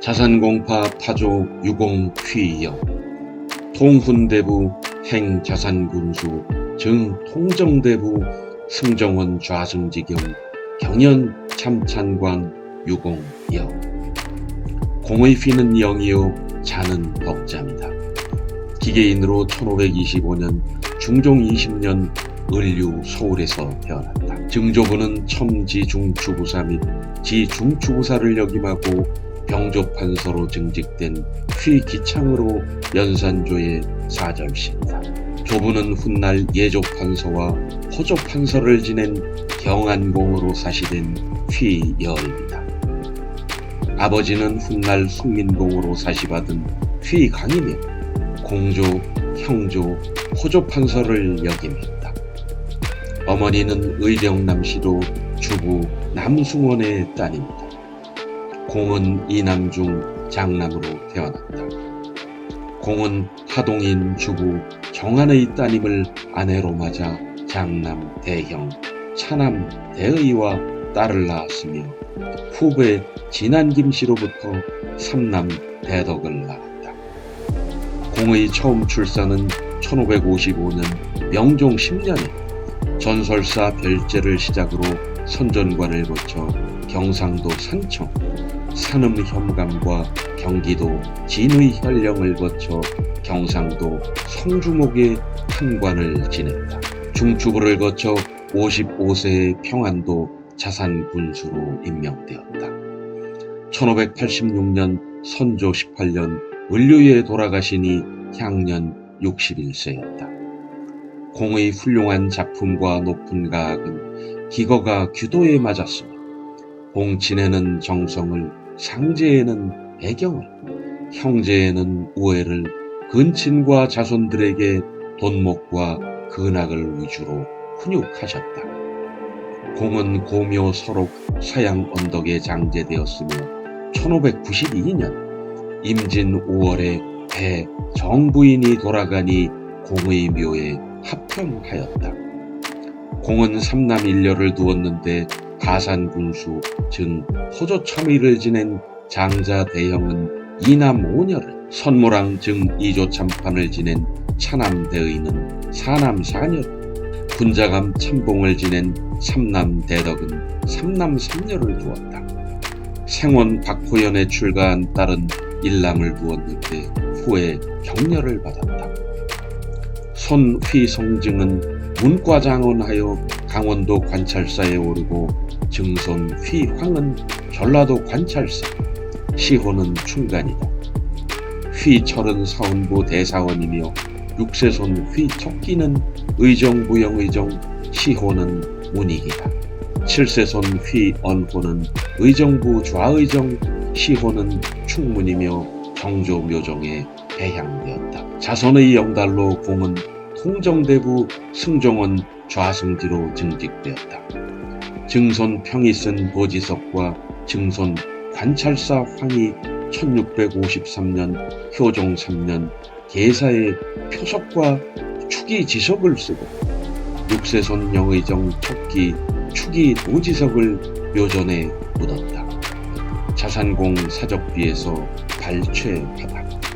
자산공파 파조 유공 휘영 통훈대부 행자산군수 증통정대부 승정원 좌승지경 경연 참찬광 유공영 공의 피는 영이요 자는 법자입니다. 기계인으로 1525년 중종 20년 을류 서울에서 태어났다. 증조부는 첨지중추부사 및 지중추부사를 역임하고 병조판서로 증직된 휘기창으로 연산조의 사절시이다. 조부는 훗날 예조판서와 호조판서를 지낸 경안공으로 사시된 휘여입니다. 아버지는 훗날 숙민공으로 사시받은 휘강이며 공조, 형조, 호조판서를 역임했다. 어머니는 의령남시도 주부 남승원의 딸입니다. 공은 이남중 장남으로 태어났다. 공은 하동인 주부 정한의 따님을 아내로 맞아 장남 대형, 차남 대의와 딸을 낳았으며 후배 진안김씨로부터 삼남 대덕을 낳았다. 공의 처음 출산은 1555년 명종 10년에 전설사 별제를 시작으로 선전관을 거쳐 경상도 산청, 산음 현감과 경기도 진의 현령을 거쳐 경상도 성주목의 한관을 지냈다. 중추부를 거쳐 55세의 평안도 자산군수로 임명되었다. 1586년 선조 18년 을류에 돌아가시니 향년 61세였다. 공의 훌륭한 작품과 높은 가학은 기거가 규도에 맞았으며 봉친에는 정성을 상제에는 애경을 형제에는 우애를 근친과 자손들에게 돈목과 근학을 위주로 훈육하셨다. 공은 고묘 서록 서양 언덕에 장제되었으며 1592년 임진 5월에 배 정부인이 돌아가니 공의 묘에 합평하였다. 공은 삼남 일녀를 두었는데 가산군수 즉 호조첨의를 지낸 장자 대형은 이남 오녀를 선모랑 즉 이조 참판을 지낸 차남 대의는 사남 사녀를 군자감 참봉을 지낸 삼남 대덕은 삼남 삼녀를 두었다. 생원 박호연에 출가한 딸은 일남을 두었는데 후에 격려를 받았다. 손휘성증은 문과장원하여 강원도 관찰사에 오르고 증손 휘황은 전라도 관찰사, 시호는 충간이다. 휘철은 사원부 대사원이며 육세손 휘척기는 의정부영의정, 시호는 문익이다. 칠세손 휘언호는 의정부 좌의정, 시호는 충문이며 정조묘정에 배향되었다. 자선의 영달로 공은 통정대부 승정원 좌승지로 증직되었다. 증손 평이 쓴 보지석과 증손 관찰사 황이 1653년 효종 3년 계사에 표석과 축이 지석을 쓰고 육세손 영의정 척기 축이 도지석을 묘전에 묻었다. 자산공 사적비에서 발췌하다.